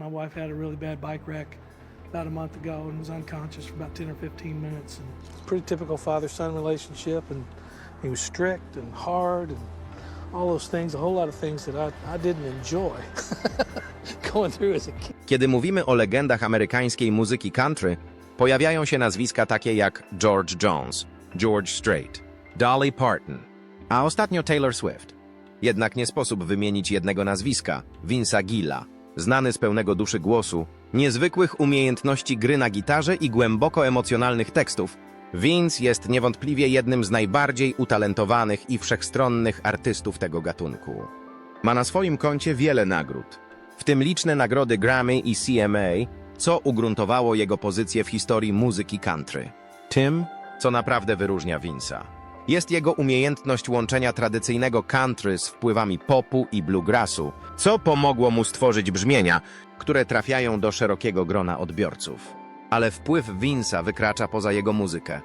My wife had a really bad bike wreck about a month ago and was unconscious for about 10 or 15 minutes. And pretty typical father-son relationship, and he was strict and hard and all those things, a whole lot of things that I, I didn't enjoy going through as a kid. Kiedy mówimy o legendach amerykańskiej muzyki country, pojawiają się nazwiska takie jak George Jones, George Strait, Dolly Parton, a ostatnio Taylor Swift. Jednak nie sposób wymienić jednego nazwiska, Vince'a Gilla, znany z pełnego duszy głosu, niezwykłych umiejętności gry na gitarze i głęboko emocjonalnych tekstów. Vince jest niewątpliwie jednym z najbardziej utalentowanych i wszechstronnych artystów tego gatunku. Ma na swoim koncie wiele nagród, w tym liczne nagrody Grammy i CMA, co ugruntowało jego pozycję w historii muzyki country. Tym, co naprawdę wyróżnia Vince'a, jest jego umiejętność łączenia tradycyjnego country z wpływami popu i bluegrassu, co pomogło mu stworzyć brzmienia, które trafiają do szerokiego grona odbiorców. Ale wpływ Vince'a wykracza poza jego muzykę.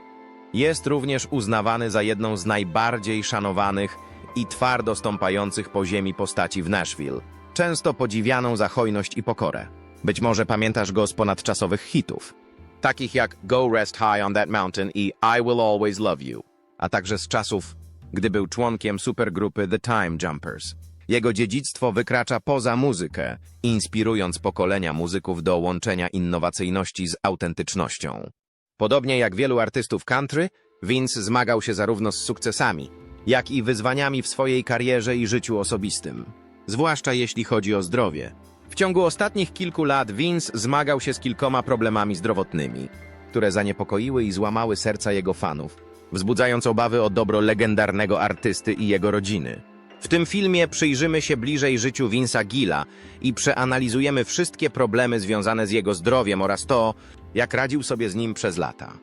Jest również uznawany za jedną z najbardziej szanowanych i twardo stąpających po ziemi postaci w Nashville, często podziwianą za hojność i pokorę. Być może pamiętasz go z ponadczasowych hitów, takich jak Go Rest High on That Mountain i I Will Always Love You, a także z czasów, gdy był członkiem supergrupy The Time Jumpers. Jego dziedzictwo wykracza poza muzykę, inspirując pokolenia muzyków do łączenia innowacyjności z autentycznością. Podobnie jak wielu artystów country, Vince zmagał się zarówno z sukcesami, jak i wyzwaniami w swojej karierze i życiu osobistym, zwłaszcza jeśli chodzi o zdrowie. W ciągu ostatnich kilku lat Vince zmagał się z kilkoma problemami zdrowotnymi, które zaniepokoiły i złamały serca jego fanów, wzbudzając obawy o dobro legendarnego artysty i jego rodziny. W tym filmie przyjrzymy się bliżej życiu Vince'a Gilla i przeanalizujemy wszystkie problemy związane z jego zdrowiem oraz to, jak radził sobie z nim przez lata.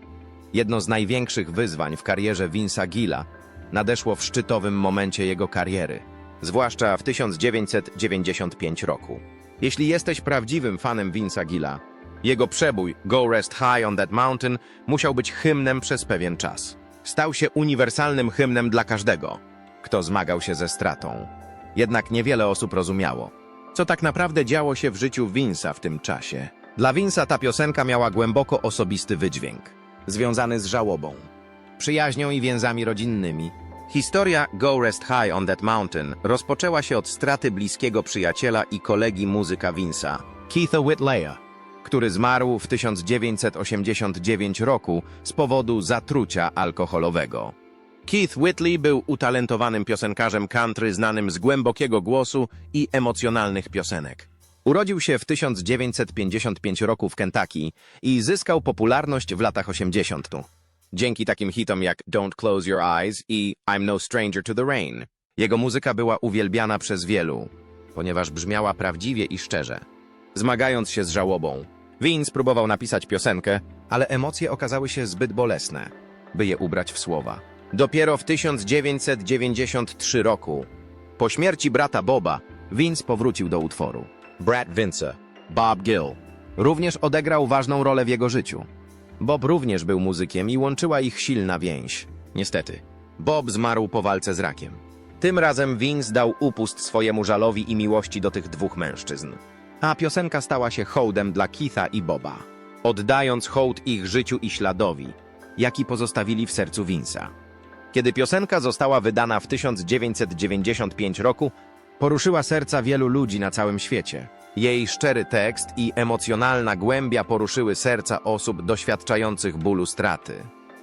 Jedno z największych wyzwań w karierze Vince'a Gilla nadeszło w szczytowym momencie jego kariery, zwłaszcza w 1995 roku. Jeśli jesteś prawdziwym fanem Vince'a Gilla, jego przebój Go Rest High on That Mountain musiał być hymnem przez pewien czas. Stał się uniwersalnym hymnem dla każdego, kto zmagał się ze stratą. Jednak niewiele osób rozumiało, co tak naprawdę działo się w życiu Vince'a w tym czasie. Dla Vince'a ta piosenka miała głęboko osobisty wydźwięk, związany z żałobą, przyjaźnią i więzami rodzinnymi. Historia Go Rest High on That Mountain rozpoczęła się od straty bliskiego przyjaciela i kolegi muzyka Vince'a, Keitha Whitleya, który zmarł w 1989 roku z powodu zatrucia alkoholowego. Keith Whitley był utalentowanym piosenkarzem country znanym z głębokiego głosu i emocjonalnych piosenek. Urodził się w 1955 roku w Kentucky i zyskał popularność w latach 80. Dzięki takim hitom jak Don't Close Your Eyes i I'm No Stranger to the Rain. Jego muzyka była uwielbiana przez wielu, ponieważ brzmiała prawdziwie i szczerze. Zmagając się z żałobą, Vince próbował napisać piosenkę, ale emocje okazały się zbyt bolesne, by je ubrać w słowa. Dopiero w 1993 roku, po śmierci brata Boba, Vince powrócił do utworu. Brat Vince'a, Bob Gill, również odegrał ważną rolę w jego życiu. Bob również był muzykiem i łączyła ich silna więź. Niestety, Bob zmarł po walce z rakiem. Tym razem Vince dał upust swojemu żalowi i miłości do tych dwóch mężczyzn. A piosenka stała się hołdem dla Keitha i Boba, oddając hołd ich życiu i śladowi, jaki pozostawili w sercu Vince'a. Kiedy piosenka została wydana w 1995 roku, poruszyła serca wielu ludzi na całym świecie. Jej szczery tekst i emocjonalna głębia poruszyły serca osób doświadczających bólu straty.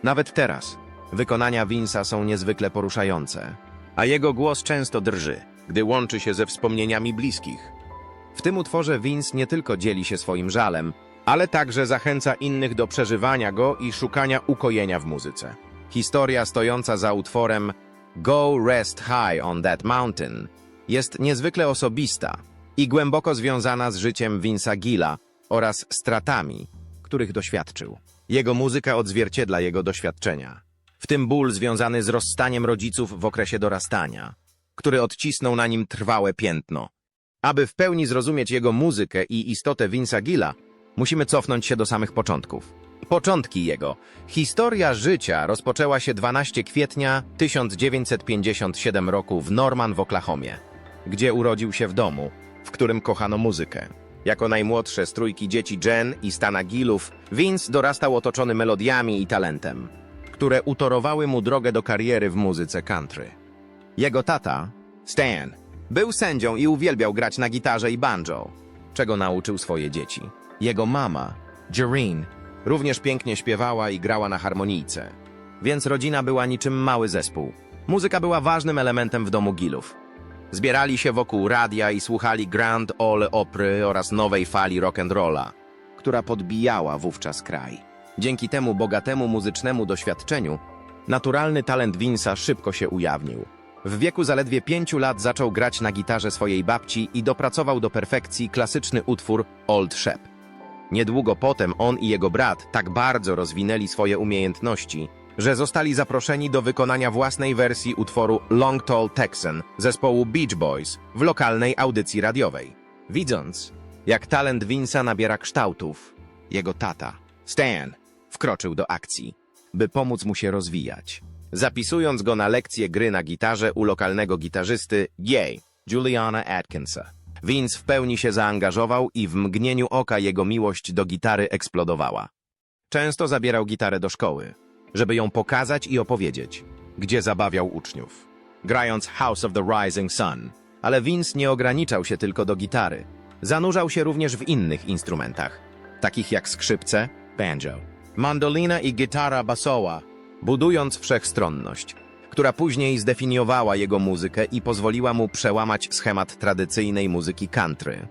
Nawet teraz wykonania Vince'a są niezwykle poruszające, a jego głos często drży, gdy łączy się ze wspomnieniami bliskich. W tym utworze Vince nie tylko dzieli się swoim żalem, ale także zachęca innych do przeżywania go i szukania ukojenia w muzyce. Historia stojąca za utworem Go Rest High on That Mountain jest niezwykle osobista i głęboko związana z życiem Vince'a Gilla oraz stratami, których doświadczył. Jego muzyka odzwierciedla jego doświadczenia, w tym ból związany z rozstaniem rodziców w okresie dorastania, który odcisnął na nim trwałe piętno. Aby w pełni zrozumieć jego muzykę i istotę Vince'a Gilla, musimy cofnąć się do samych początków. Początki jego. Historia życia rozpoczęła się 12 kwietnia 1957 roku w Norman w Oklahomie, gdzie urodził się w domu, w którym kochano muzykę. Jako najmłodsze z trójki dzieci Jen i Stana Gillów, Vince dorastał otoczony melodiami i talentem, które utorowały mu drogę do kariery w muzyce country. Jego tata, Stan, był sędzią i uwielbiał grać na gitarze i banjo, czego nauczył swoje dzieci. Jego mama, Jareen, również pięknie śpiewała i grała na harmonijce, więc rodzina była niczym mały zespół. Muzyka była ważnym elementem w domu Gillów. Zbierali się wokół radia i słuchali Grand Ole Opry oraz nowej fali rock'n'rolla, która podbijała wówczas kraj. Dzięki temu bogatemu muzycznemu doświadczeniu, naturalny talent Vince'a szybko się ujawnił. W wieku zaledwie pięciu lat zaczął grać na gitarze swojej babci i dopracował do perfekcji klasyczny utwór Old Shep. Niedługo potem on i jego brat tak bardzo rozwinęli swoje umiejętności, że zostali zaproszeni do wykonania własnej wersji utworu Long Tall Texan zespołu Beach Boys w lokalnej audycji radiowej. Widząc, jak talent Vince'a nabiera kształtów, jego tata, Stan, wkroczył do akcji, by pomóc mu się rozwijać. Zapisując go na lekcję gry na gitarze u lokalnego gitarzysty Yay, Juliana Atkinsa. Vince w pełni się zaangażował i w mgnieniu oka jego miłość do gitary eksplodowała. Często zabierał gitarę do szkoły, żeby ją pokazać i opowiedzieć, gdzie zabawiał uczniów. Grając House of the Rising Sun, ale Vince nie ograniczał się tylko do gitary. Zanurzał się również w innych instrumentach, takich jak skrzypce, banjo, mandolina i gitara basowa, budując wszechstronność, która później zdefiniowała jego muzykę i pozwoliła mu przełamać schemat tradycyjnej muzyki country.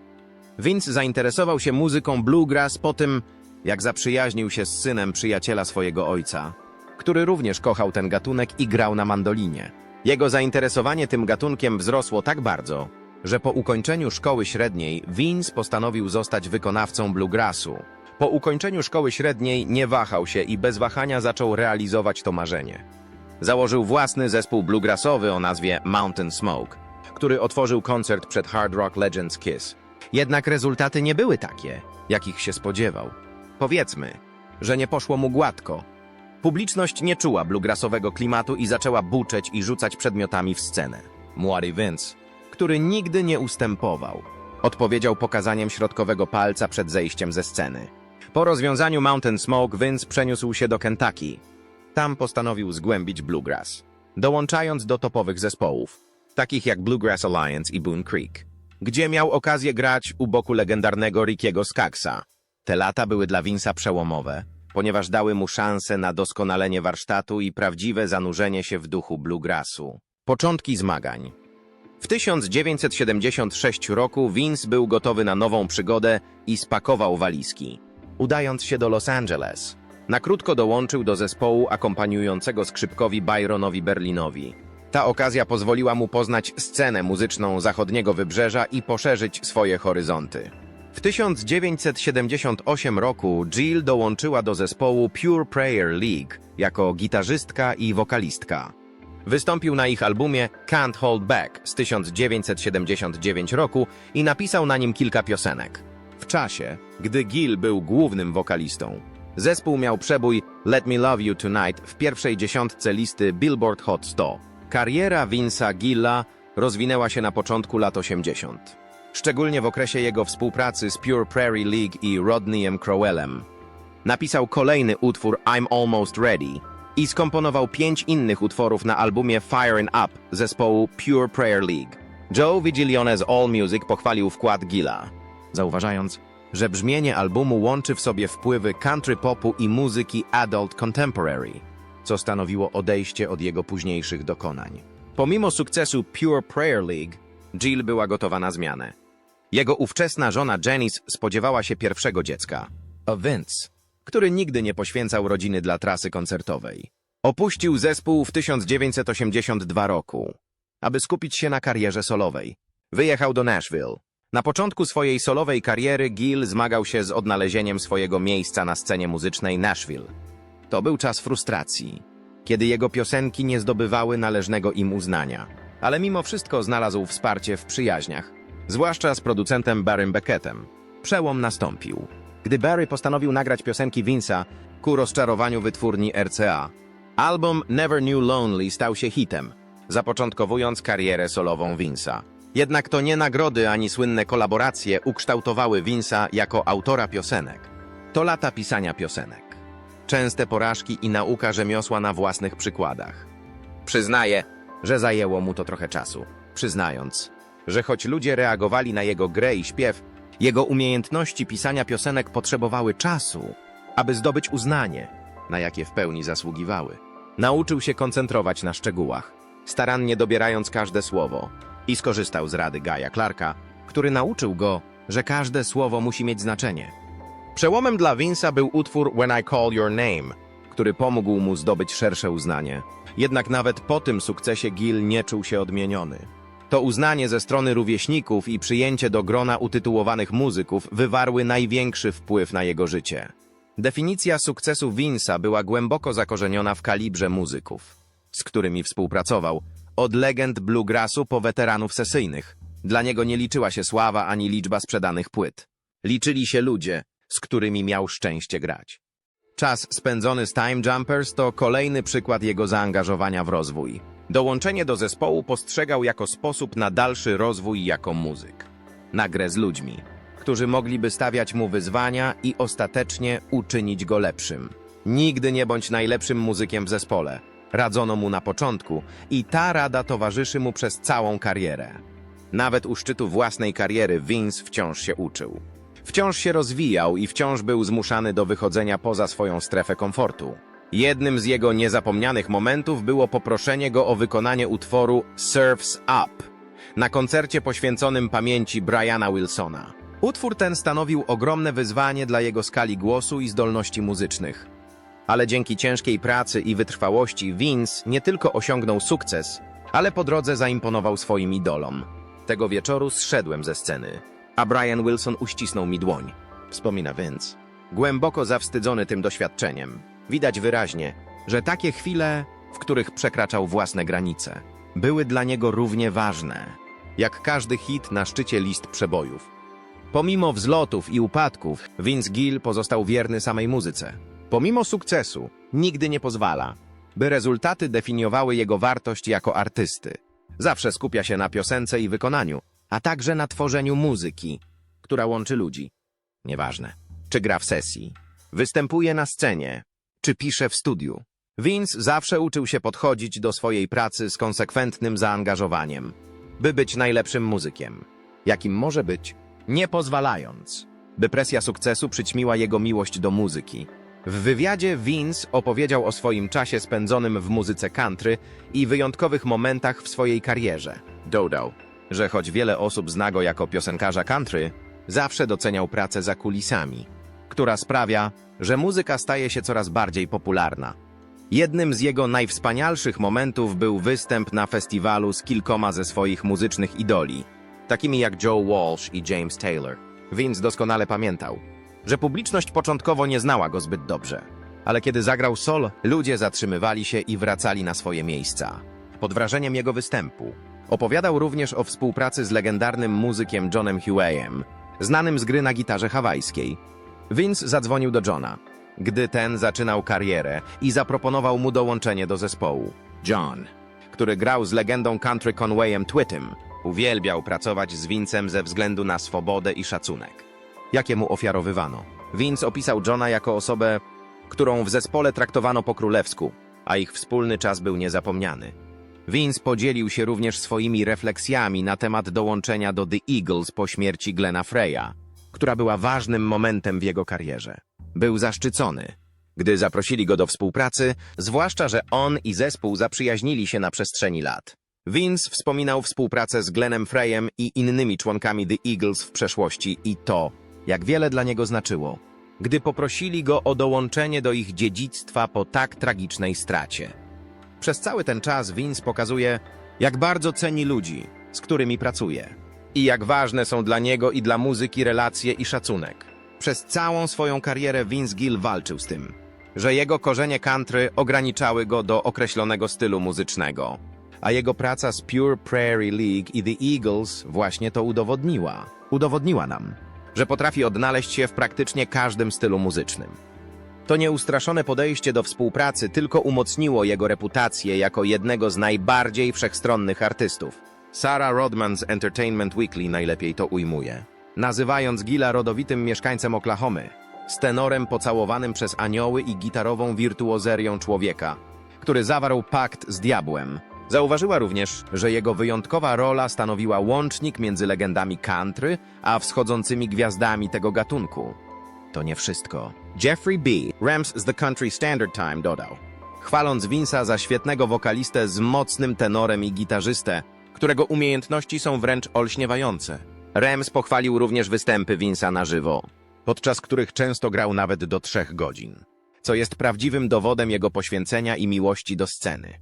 Vince zainteresował się muzyką bluegrass po tym, jak zaprzyjaźnił się z synem przyjaciela swojego ojca, który również kochał ten gatunek i grał na mandolinie. Jego zainteresowanie tym gatunkiem wzrosło tak bardzo, że po ukończeniu szkoły średniej Vince postanowił zostać wykonawcą bluegrassu. Po ukończeniu szkoły średniej nie wahał się i bez wahania zaczął realizować to marzenie. Założył własny zespół bluegrassowy o nazwie Mountain Smoke, który otworzył koncert przed Hard Rock Legends Kiss. Jednak rezultaty nie były takie, jakich się spodziewał. Powiedzmy, że nie poszło mu gładko. Publiczność nie czuła bluegrassowego klimatu i zaczęła buczeć i rzucać przedmiotami w scenę. Młody Vince, który nigdy nie ustępował, odpowiedział pokazaniem środkowego palca przed zejściem ze sceny. Po rozwiązaniu Mountain Smoke Vince przeniósł się do Kentucky. Tam postanowił zgłębić bluegrass, dołączając do topowych zespołów, takich jak Bluegrass Alliance i Boone Creek, gdzie miał okazję grać u boku legendarnego Rickiego Skagsa. Te lata były dla Vince'a przełomowe, ponieważ dały mu szansę na doskonalenie warsztatu i prawdziwe zanurzenie się w duchu bluegrassu. Początki zmagań. W 1976 roku Vince był gotowy na nową przygodę i spakował walizki, udając się do Los Angeles. Na krótko dołączył do zespołu akompaniującego skrzypkowi Byronowi Berlinowi. Ta okazja pozwoliła mu poznać scenę muzyczną zachodniego wybrzeża i poszerzyć swoje horyzonty. W 1978 roku Jill dołączyła do zespołu Pure Prayer League jako gitarzystka i wokalistka. Wystąpił na ich albumie Can't Hold Back z 1979 roku i napisał na nim kilka piosenek. W czasie, gdy Gill był głównym wokalistą, zespół miał przebój Let Me Love You Tonight w pierwszej dziesiątce listy Billboard Hot 100. Kariera Vince'a Gilla rozwinęła się na początku lat 80. Szczególnie w okresie jego współpracy z Pure Prairie League i Rodneyem Crowellem. Napisał kolejny utwór I'm Almost Ready i skomponował pięć innych utworów na albumie Fire and Up zespołu Pure Prayer League. Joe Vigilione z All Music pochwalił wkład Gilla, zauważając, że brzmienie albumu łączy w sobie wpływy country popu i muzyki adult contemporary, co stanowiło odejście od jego późniejszych dokonań. Pomimo sukcesu Pure Prayer League, Jill była gotowa na zmianę. Jego ówczesna żona Janice spodziewała się pierwszego dziecka, a Vince, który nigdy nie poświęcał rodziny dla trasy koncertowej. Opuścił zespół w 1982 roku, aby skupić się na karierze solowej. Wyjechał do Nashville. Na początku swojej solowej kariery Gill zmagał się z odnalezieniem swojego miejsca na scenie muzycznej Nashville. To był czas frustracji, kiedy jego piosenki nie zdobywały należnego im uznania. Ale mimo wszystko znalazł wsparcie w przyjaźniach, zwłaszcza z producentem Barrym Beckettem. Przełom nastąpił, gdy Barry postanowił nagrać piosenki Vince'a ku rozczarowaniu wytwórni RCA. Album Never Knew Lonely stał się hitem, zapoczątkowując karierę solową Vince'a. Jednak to nie nagrody ani słynne kolaboracje ukształtowały Vince'a jako autora piosenek. To lata pisania piosenek. Częste porażki i nauka rzemiosła na własnych przykładach. Przyznaje, że zajęło mu to trochę czasu, przyznając, że choć ludzie reagowali na jego grę i śpiew, jego umiejętności pisania piosenek potrzebowały czasu, aby zdobyć uznanie, na jakie w pełni zasługiwały. Nauczył się koncentrować na szczegółach, starannie dobierając każde słowo i skorzystał z rady Gaja Clarka, który nauczył go, że każde słowo musi mieć znaczenie. Przełomem dla Vince'a był utwór When I Call Your Name, który pomógł mu zdobyć szersze uznanie. Jednak nawet po tym sukcesie Gil nie czuł się odmieniony. To uznanie ze strony rówieśników i przyjęcie do grona utytułowanych muzyków wywarły największy wpływ na jego życie. Definicja sukcesu Vince'a była głęboko zakorzeniona w kalibrze muzyków, z którymi współpracował, od legend bluegrassu po weteranów sesyjnych. Dla niego nie liczyła się sława ani liczba sprzedanych płyt. Liczyli się ludzie, z którymi miał szczęście grać. Czas spędzony z Time Jumpers to kolejny przykład jego zaangażowania w rozwój. Dołączenie do zespołu postrzegał jako sposób na dalszy rozwój jako muzyk. Na grę z ludźmi, którzy mogliby stawiać mu wyzwania i ostatecznie uczynić go lepszym. Nigdy nie bądź najlepszym muzykiem w zespole. Radzono mu na początku i ta rada towarzyszy mu przez całą karierę. Nawet u szczytu własnej kariery Vince wciąż się uczył. Wciąż się rozwijał i wciąż był zmuszany do wychodzenia poza swoją strefę komfortu. Jednym z jego niezapomnianych momentów było poproszenie go o wykonanie utworu Surf's Up na koncercie poświęconym pamięci Briana Wilsona. Utwór ten stanowił ogromne wyzwanie dla jego skali głosu i zdolności muzycznych. Ale dzięki ciężkiej pracy i wytrwałości Vince nie tylko osiągnął sukces, ale po drodze zaimponował swoim idolom. Tego wieczoru zszedłem ze sceny, a Brian Wilson uścisnął mi dłoń. Wspomina Vince. Głęboko zawstydzony tym doświadczeniem, widać wyraźnie, że takie chwile, w których przekraczał własne granice, były dla niego równie ważne, jak każdy hit na szczycie list przebojów. Pomimo wzlotów i upadków, Vince Gill pozostał wierny samej muzyce. Pomimo sukcesu, nigdy nie pozwala, by rezultaty definiowały jego wartość jako artysty. Zawsze skupia się na piosence i wykonaniu, a także na tworzeniu muzyki, która łączy ludzi. Nieważne, czy gra w sesji, występuje na scenie, czy pisze w studiu. Vince zawsze uczył się podchodzić do swojej pracy z konsekwentnym zaangażowaniem, by być najlepszym muzykiem, jakim może być, nie pozwalając, by presja sukcesu przyćmiła jego miłość do muzyki. W wywiadzie Vince opowiedział o swoim czasie spędzonym w muzyce country i wyjątkowych momentach w swojej karierze. Dodał, że choć wiele osób zna go jako piosenkarza country, zawsze doceniał pracę za kulisami, która sprawia, że muzyka staje się coraz bardziej popularna. Jednym z jego najwspanialszych momentów był występ na festiwalu z kilkoma ze swoich muzycznych idoli, takimi jak Joe Walsh i James Taylor. Vince doskonale pamiętał, że publiczność początkowo nie znała go zbyt dobrze, ale kiedy zagrał sol, ludzie zatrzymywali się i wracali na swoje miejsca. Pod wrażeniem jego występu opowiadał również o współpracy z legendarnym muzykiem Johnem Hueyem, znanym z gry na gitarze hawajskiej. Vince zadzwonił do Johna, gdy ten zaczynał karierę i zaproponował mu dołączenie do zespołu. John, który grał z legendą country Conwayem Twittem, uwielbiał pracować z Vincem ze względu na swobodę i szacunek, jakie mu ofiarowywano. Vince opisał Johna jako osobę, którą w zespole traktowano po królewsku, a ich wspólny czas był niezapomniany. Vince podzielił się również swoimi refleksjami na temat dołączenia do The Eagles po śmierci Glena Freya, która była ważnym momentem w jego karierze. Był zaszczycony, gdy zaprosili go do współpracy, zwłaszcza, że on i zespół zaprzyjaźnili się na przestrzeni lat. Vince wspominał współpracę z Glenem Freyem i innymi członkami The Eagles w przeszłości i to, jak wiele dla niego znaczyło, gdy poprosili go o dołączenie do ich dziedzictwa po tak tragicznej stracie. Przez cały ten czas Vince pokazuje, jak bardzo ceni ludzi, z którymi pracuje. I jak ważne są dla niego i dla muzyki relacje i szacunek. Przez całą swoją karierę Vince Gill walczył z tym, że jego korzenie country ograniczały go do określonego stylu muzycznego. A jego praca z Pure Prairie League i The Eagles właśnie to udowodniła. Udowodniła nam, że potrafi odnaleźć się w praktycznie każdym stylu muzycznym. To nieustraszone podejście do współpracy tylko umocniło jego reputację jako jednego z najbardziej wszechstronnych artystów. Sarah z Entertainment Weekly najlepiej to ujmuje, nazywając Gilla rodowitym mieszkańcem Oklahomy, z tenorem pocałowanym przez anioły i gitarową wirtuozerią człowieka, który zawarł pakt z diabłem. Zauważyła również, że jego wyjątkowa rola stanowiła łącznik między legendami country a wschodzącymi gwiazdami tego gatunku. To nie wszystko. Jeffrey B. Rams z The Country Standard Time dodał, chwaląc Vince'a za świetnego wokalistę z mocnym tenorem i gitarzystę, którego umiejętności są wręcz olśniewające. Rams pochwalił również występy Vince'a na żywo, podczas których często grał nawet do trzech godzin, co jest prawdziwym dowodem jego poświęcenia i miłości do sceny.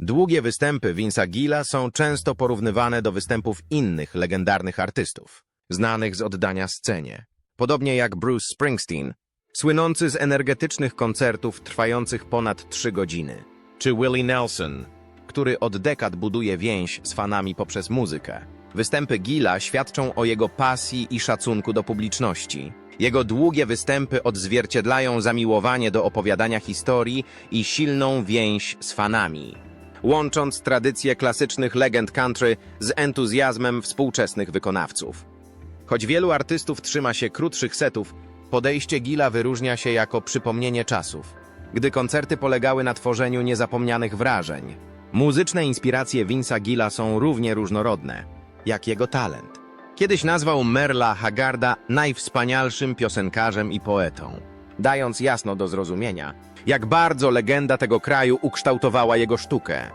Długie występy Vince'a Gilla są często porównywane do występów innych legendarnych artystów, znanych z oddania scenie. Podobnie jak Bruce Springsteen, słynący z energetycznych koncertów trwających ponad trzy godziny, czy Willie Nelson, który od dekad buduje więź z fanami poprzez muzykę. Występy Gilla świadczą o jego pasji i szacunku do publiczności. Jego długie występy odzwierciedlają zamiłowanie do opowiadania historii i silną więź z fanami, łącząc tradycje klasycznych legend country z entuzjazmem współczesnych wykonawców. Choć wielu artystów trzyma się krótszych setów, podejście Gilla wyróżnia się jako przypomnienie czasów, gdy koncerty polegały na tworzeniu niezapomnianych wrażeń. Muzyczne inspiracje Vince'a Gilla są równie różnorodne, jak jego talent. Kiedyś nazwał Merla Hagarda najwspanialszym piosenkarzem i poetą, dając jasno do zrozumienia, jak bardzo legenda tego kraju ukształtowała jego sztukę.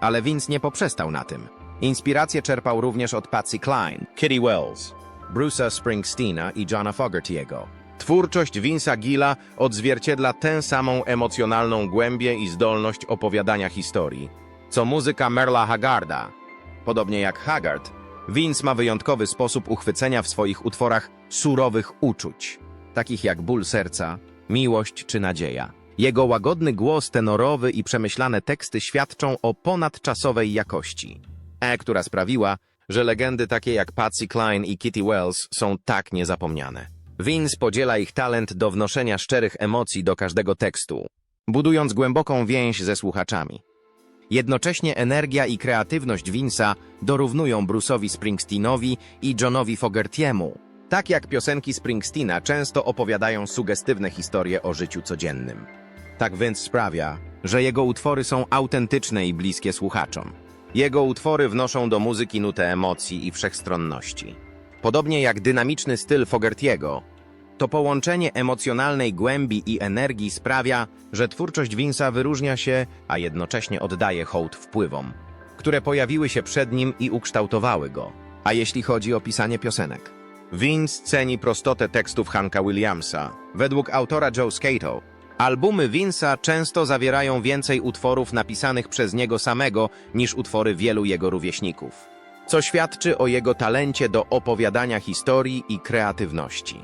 Ale Vince nie poprzestał na tym. Inspirację czerpał również od Patsy Cline, Kitty Wells, Bruce'a Springsteena i Johna Fogerty'ego. Twórczość Vince'a Gilla odzwierciedla tę samą emocjonalną głębię i zdolność opowiadania historii, co muzyka Merla Hagarda. Podobnie jak Haggard, Vince ma wyjątkowy sposób uchwycenia w swoich utworach surowych uczuć, takich jak ból serca, miłość czy nadzieja. Jego łagodny głos tenorowy i przemyślane teksty świadczą o ponadczasowej jakości, e, która sprawiła, że legendy takie jak Patsy Cline i Kitty Wells są tak niezapomniane. Vince podziela ich talent do wnoszenia szczerych emocji do każdego tekstu, budując głęboką więź ze słuchaczami. Jednocześnie energia i kreatywność Vince'a dorównują Bruce'owi Springsteenowi i Johnowi Fogertiemu. Tak jak piosenki Springsteena często opowiadają sugestywne historie o życiu codziennym. Tak Vince sprawia, że jego utwory są autentyczne i bliskie słuchaczom. Jego utwory wnoszą do muzyki nutę emocji i wszechstronności. Podobnie jak dynamiczny styl Fogertiego, to połączenie emocjonalnej głębi i energii sprawia, że twórczość Vince'a wyróżnia się, a jednocześnie oddaje hołd wpływom, które pojawiły się przed nim i ukształtowały go. A jeśli chodzi o pisanie piosenek? Vince ceni prostotę tekstów Hanka Williamsa. Według autora Joe Scato, albumy Vince'a często zawierają więcej utworów napisanych przez niego samego niż utwory wielu jego rówieśników, co świadczy o jego talencie do opowiadania historii i kreatywności.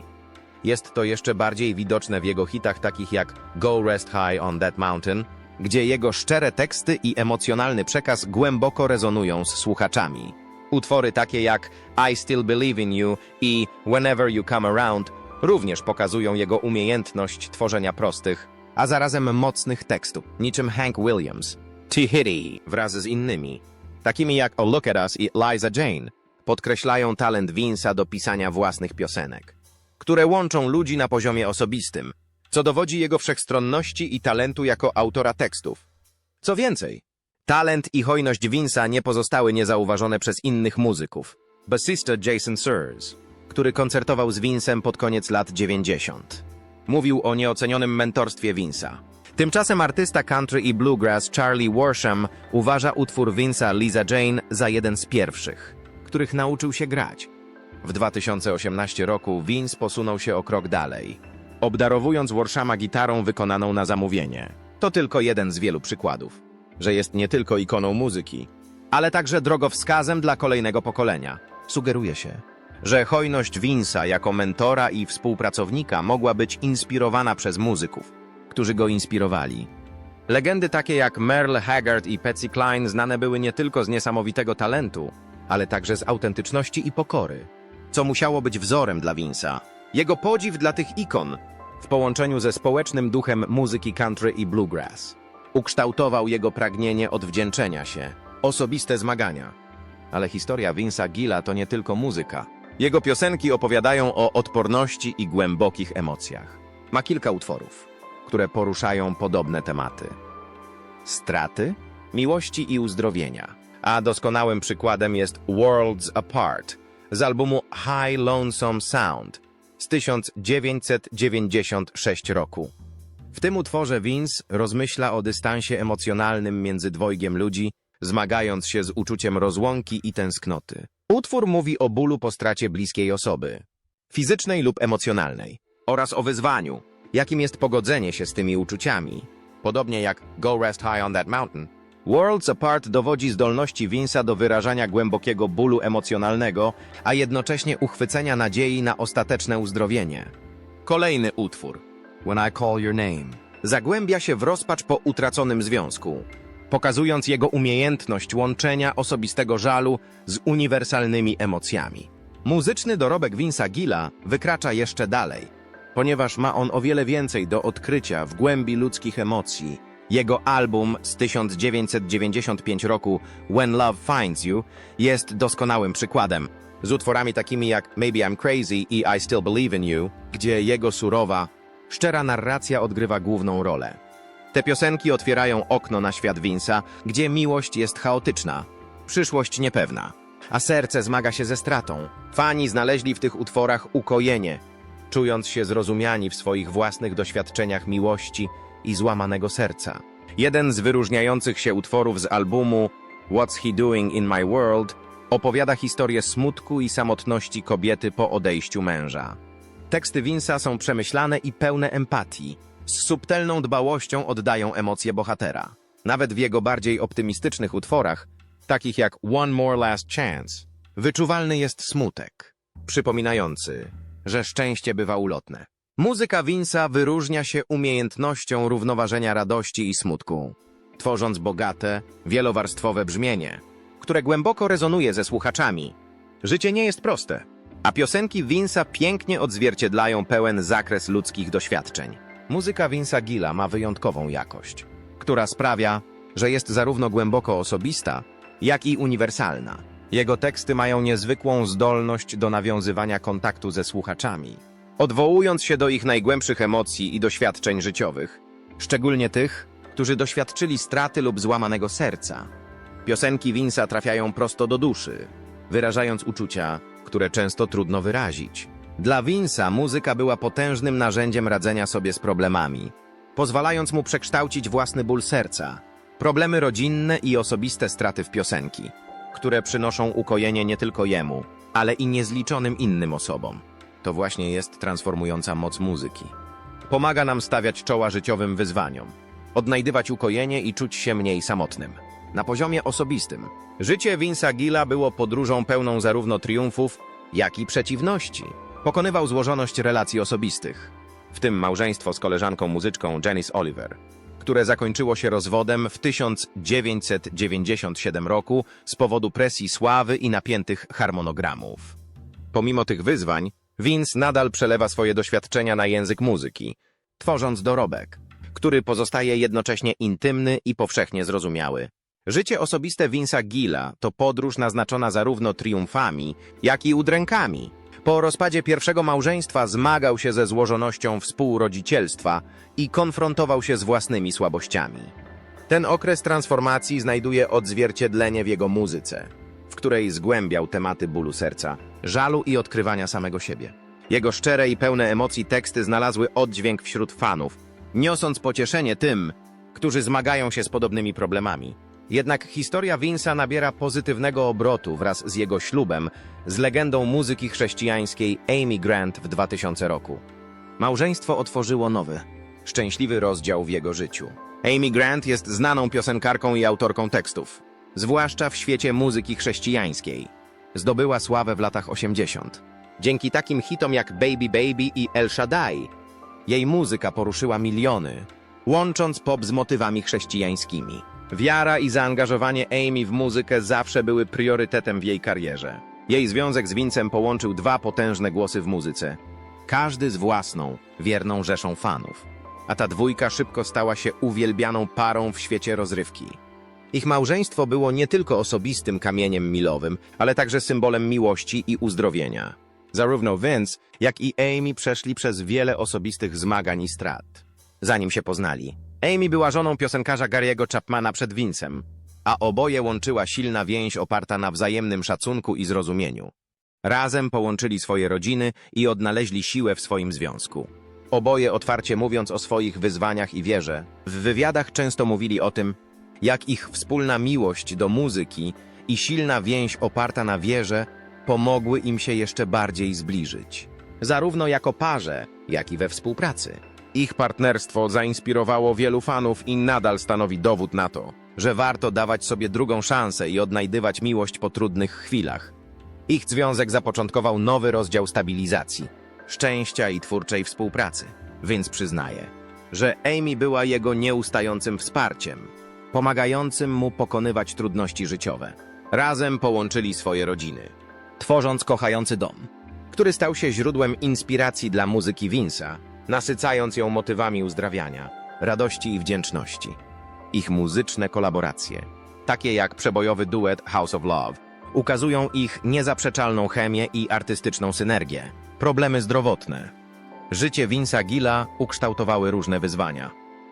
Jest to jeszcze bardziej widoczne w jego hitach takich jak Go Rest High on That Mountain, gdzie jego szczere teksty i emocjonalny przekaz głęboko rezonują z słuchaczami. Utwory takie jak I Still Believe in You i Whenever You Come Around również pokazują jego umiejętność tworzenia prostych, a zarazem mocnych tekstów, niczym Hank Williams, T. Hitty wraz z innymi, takimi jak Oh Look at Us i Liza Jane, podkreślają talent Vince'a do pisania własnych piosenek które łączą ludzi na poziomie osobistym, co dowodzi jego wszechstronności i talentu jako autora tekstów. Co więcej, talent i hojność Vince'a nie pozostały niezauważone przez innych muzyków. Bassista Jason Sears, który koncertował z Vince'em pod koniec lat 90. Mówił o nieocenionym mentorstwie Vince'a. Tymczasem artysta country i bluegrass Charlie Worsham uważa utwór Vince'a Lisa Jane za jeden z pierwszych, których nauczył się grać. W 2018 roku Vince posunął się o krok dalej, obdarowując Warshama gitarą wykonaną na zamówienie. To tylko jeden z wielu przykładów, że jest nie tylko ikoną muzyki, ale także drogowskazem dla kolejnego pokolenia. Sugeruje się, że hojność Vince'a jako mentora i współpracownika mogła być inspirowana przez muzyków, którzy go inspirowali. Legendy takie jak Merle Haggard i Patsy Cline znane były nie tylko z niesamowitego talentu, ale także z autentyczności i pokory, co musiało być wzorem dla Vince'a. Jego podziw dla tych ikon, w połączeniu ze społecznym duchem muzyki country i bluegrass, ukształtował jego pragnienie odwdzięczenia się, osobiste zmagania Ale historia Vince'a Gilla to nie tylko muzyka. Jego piosenki opowiadają o odporności i głębokich emocjach. Ma kilka utworów, które poruszają podobne tematy. Straty, miłości i uzdrowienia. A doskonałym przykładem jest Worlds Apart z albumu High Lonesome Sound z 1996 roku. W tym utworze Vince rozmyśla o dystansie emocjonalnym między dwojgiem ludzi, zmagając się z uczuciem rozłąki i tęsknoty. Utwór mówi o bólu po stracie bliskiej osoby, fizycznej lub emocjonalnej, oraz o wyzwaniu, jakim jest pogodzenie się z tymi uczuciami. Podobnie jak Go Rest High on That Mountain, Worlds Apart dowodzi zdolności Vince'a do wyrażania głębokiego bólu emocjonalnego, a jednocześnie uchwycenia nadziei na ostateczne uzdrowienie. Kolejny utwór, When I Call Your Name, zagłębia się w rozpacz po utraconym związku, pokazując jego umiejętność łączenia osobistego żalu z uniwersalnymi emocjami. Muzyczny dorobek Vince'a Gilla wykracza jeszcze dalej, ponieważ ma on o wiele więcej do odkrycia w głębi ludzkich emocji. Jego album z 1995 roku When Love Finds You jest doskonałym przykładem, z utworami takimi jak Maybe I'm Crazy i I Still Believe in You, gdzie jego surowa, szczera narracja odgrywa główną rolę. Te piosenki otwierają okno na świat Vince'a, gdzie miłość jest chaotyczna, przyszłość niepewna, a serce zmaga się ze stratą. Fani znaleźli w tych utworach ukojenie, czując się zrozumiani w swoich własnych doświadczeniach miłości i złamanego serca. Jeden z wyróżniających się utworów z albumu What's He Doing in My World opowiada historię smutku i samotności kobiety po odejściu męża. Teksty Vince'a są przemyślane i pełne empatii. Z subtelną dbałością oddają emocje bohatera. Nawet w jego bardziej optymistycznych utworach, takich jak One More Last Chance, wyczuwalny jest smutek, przypominający, że szczęście bywa ulotne. Muzyka Vince'a wyróżnia się umiejętnością równoważenia radości i smutku, tworząc bogate, wielowarstwowe brzmienie, które głęboko rezonuje ze słuchaczami. Życie nie jest proste, a piosenki Vince'a pięknie odzwierciedlają pełen zakres ludzkich doświadczeń. Muzyka Vince'a Gilla ma wyjątkową jakość, która sprawia, że jest zarówno głęboko osobista, jak i uniwersalna. Jego teksty mają niezwykłą zdolność do nawiązywania kontaktu ze słuchaczami, odwołując się do ich najgłębszych emocji i doświadczeń życiowych, szczególnie tych, którzy doświadczyli straty lub złamanego serca. Piosenki Vince'a trafiają prosto do duszy, wyrażając uczucia, które często trudno wyrazić. Dla Vince'a muzyka była potężnym narzędziem radzenia sobie z problemami, pozwalając mu przekształcić własny ból serca, problemy rodzinne i osobiste straty w piosenki, które przynoszą ukojenie nie tylko jemu, ale i niezliczonym innym osobom. To właśnie jest transformująca moc muzyki. Pomaga nam stawiać czoła życiowym wyzwaniom, odnajdywać ukojenie i czuć się mniej samotnym. Na poziomie osobistym, życie Vince'a Gilla było podróżą pełną zarówno triumfów, jak i przeciwności. Pokonywał złożoność relacji osobistych, w tym małżeństwo z koleżanką muzyczką Janice Oliver, które zakończyło się rozwodem w 1997 roku z powodu presji sławy i napiętych harmonogramów. Pomimo tych wyzwań, Vince nadal przelewa swoje doświadczenia na język muzyki, tworząc dorobek, który pozostaje jednocześnie intymny i powszechnie zrozumiały. Życie osobiste Vince'a Gilla to podróż naznaczona zarówno triumfami, jak i udrękami. Po rozpadzie pierwszego małżeństwa zmagał się ze złożonością współrodzicielstwa i konfrontował się z własnymi słabościami. Ten okres transformacji znajduje odzwierciedlenie w jego muzyce, w której zgłębiał tematy bólu serca, żalu i odkrywania samego siebie. Jego szczere i pełne emocji teksty znalazły oddźwięk wśród fanów, niosąc pocieszenie tym, którzy zmagają się z podobnymi problemami. Jednak historia Vince'a nabiera pozytywnego obrotu wraz z jego ślubem z legendą muzyki chrześcijańskiej Amy Grant w 2000 roku. Małżeństwo otworzyło nowy, szczęśliwy rozdział w jego życiu. Amy Grant jest znaną piosenkarką i autorką tekstów, zwłaszcza w świecie muzyki chrześcijańskiej. Zdobyła sławę w latach 80. Dzięki takim hitom jak Baby Baby i El Shaddai, jej muzyka poruszyła miliony, łącząc pop z motywami chrześcijańskimi. Wiara i zaangażowanie Amy w muzykę zawsze były priorytetem w jej karierze. Jej związek z Vincem połączył dwa potężne głosy w muzyce. Każdy z własną, wierną rzeszą fanów. A ta dwójka szybko stała się uwielbianą parą w świecie rozrywki. Ich małżeństwo było nie tylko osobistym kamieniem milowym, ale także symbolem miłości i uzdrowienia. Zarówno Vince, jak i Amy przeszli przez wiele osobistych zmagań i strat. Zanim się poznali, Amy była żoną piosenkarza Gary'ego Chapmana przed Vincem, a oboje łączyła silna więź oparta na wzajemnym szacunku i zrozumieniu. Razem połączyli swoje rodziny i odnaleźli siłę w swoim związku. Oboje otwarcie mówiąc o swoich wyzwaniach i wierze, w wywiadach często mówili o tym, jak ich wspólna miłość do muzyki i silna więź oparta na wierze pomogły im się jeszcze bardziej zbliżyć. Zarówno jako parze, jak i we współpracy. Ich partnerstwo zainspirowało wielu fanów i nadal stanowi dowód na to, że warto dawać sobie drugą szansę i odnajdywać miłość po trudnych chwilach. Ich związek zapoczątkował nowy rozdział stabilizacji, szczęścia i twórczej współpracy, więc przyznaje, że Amy była jego nieustającym wsparciem, pomagającym mu pokonywać trudności życiowe. Razem połączyli swoje rodziny, tworząc kochający dom, który stał się źródłem inspiracji dla muzyki Vince'a, nasycając ją motywami uzdrawiania, radości i wdzięczności. Ich muzyczne kolaboracje, takie jak przebojowy duet House of Love, ukazują ich niezaprzeczalną chemię i artystyczną synergię. Problemy zdrowotne. Życie Vince'a Gilla ukształtowały różne wyzwania,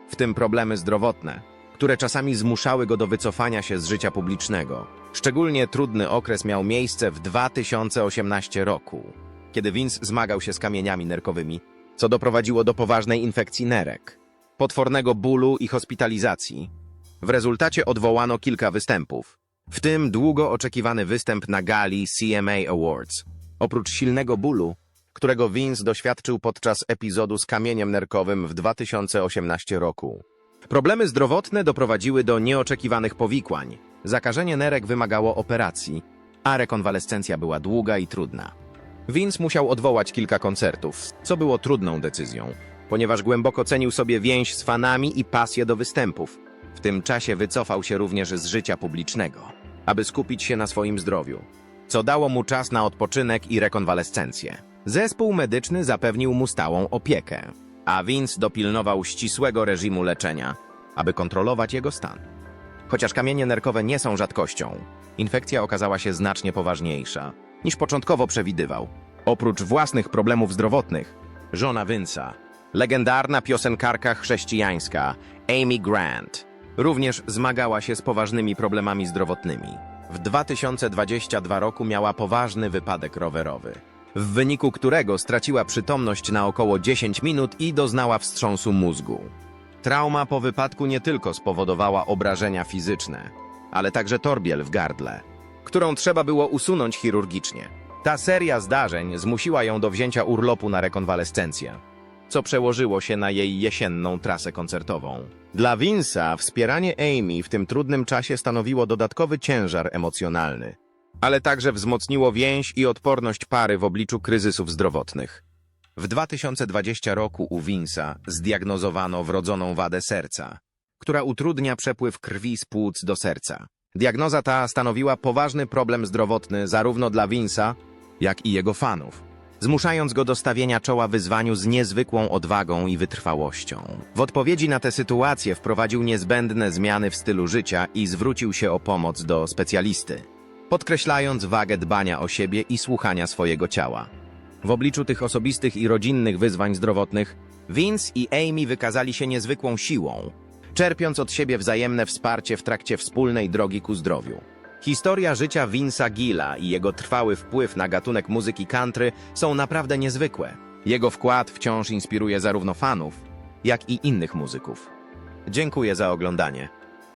w tym problemy zdrowotne, które czasami zmuszały go do wycofania się z życia publicznego. Szczególnie trudny okres miał miejsce w 2018 roku, kiedy Vince zmagał się z kamieniami nerkowymi, co doprowadziło do poważnej infekcji nerek, potwornego bólu i hospitalizacji. W rezultacie odwołano kilka występów, w tym długo oczekiwany występ na gali CMA Awards. Oprócz silnego bólu, którego Vince doświadczył podczas epizodu z kamieniem nerkowym w 2018 roku. Problemy zdrowotne doprowadziły do nieoczekiwanych powikłań. Zakażenie nerek wymagało operacji, a rekonwalescencja była długa i trudna. Vince musiał odwołać kilka koncertów, co było trudną decyzją, ponieważ głęboko cenił sobie więź z fanami i pasję do występów. W tym czasie wycofał się również z życia publicznego, aby skupić się na swoim zdrowiu, co dało mu czas na odpoczynek i rekonwalescencję. Zespół medyczny zapewnił mu stałą opiekę, a Vince dopilnował ścisłego reżimu leczenia, aby kontrolować jego stan. Chociaż kamienie nerkowe nie są rzadkością, infekcja okazała się znacznie poważniejsza, niż początkowo przewidywał. Oprócz własnych problemów zdrowotnych, żona Vince'a, legendarna piosenkarka chrześcijańska Amy Grant, również zmagała się z poważnymi problemami zdrowotnymi. W 2022 roku miała poważny wypadek rowerowy, w wyniku którego straciła przytomność na około 10 minut i doznała wstrząsu mózgu. Trauma po wypadku nie tylko spowodowała obrażenia fizyczne, ale także torbiel w gardle, którą trzeba było usunąć chirurgicznie. Ta seria zdarzeń zmusiła ją do wzięcia urlopu na rekonwalescencję, co przełożyło się na jej jesienną trasę koncertową. Dla Vince'a wspieranie Amy w tym trudnym czasie stanowiło dodatkowy ciężar emocjonalny, ale także wzmocniło więź i odporność pary w obliczu kryzysów zdrowotnych. W 2020 roku u Vince'a zdiagnozowano wrodzoną wadę serca, która utrudnia przepływ krwi z płuc do serca. Diagnoza ta stanowiła poważny problem zdrowotny zarówno dla Vince'a, jak i jego fanów, zmuszając go do stawienia czoła wyzwaniu z niezwykłą odwagą i wytrwałością. W odpowiedzi na tę sytuację wprowadził niezbędne zmiany w stylu życia i zwrócił się o pomoc do specjalisty, podkreślając wagę dbania o siebie i słuchania swojego ciała. W obliczu tych osobistych i rodzinnych wyzwań zdrowotnych, Vince i Amy wykazali się niezwykłą siłą, czerpiąc od siebie wzajemne wsparcie w trakcie wspólnej drogi ku zdrowiu. Historia życia Vince'a Gilla i jego trwały wpływ na gatunek muzyki country są naprawdę niezwykłe. Jego wkład wciąż inspiruje zarówno fanów, jak i innych muzyków. Dziękuję za oglądanie.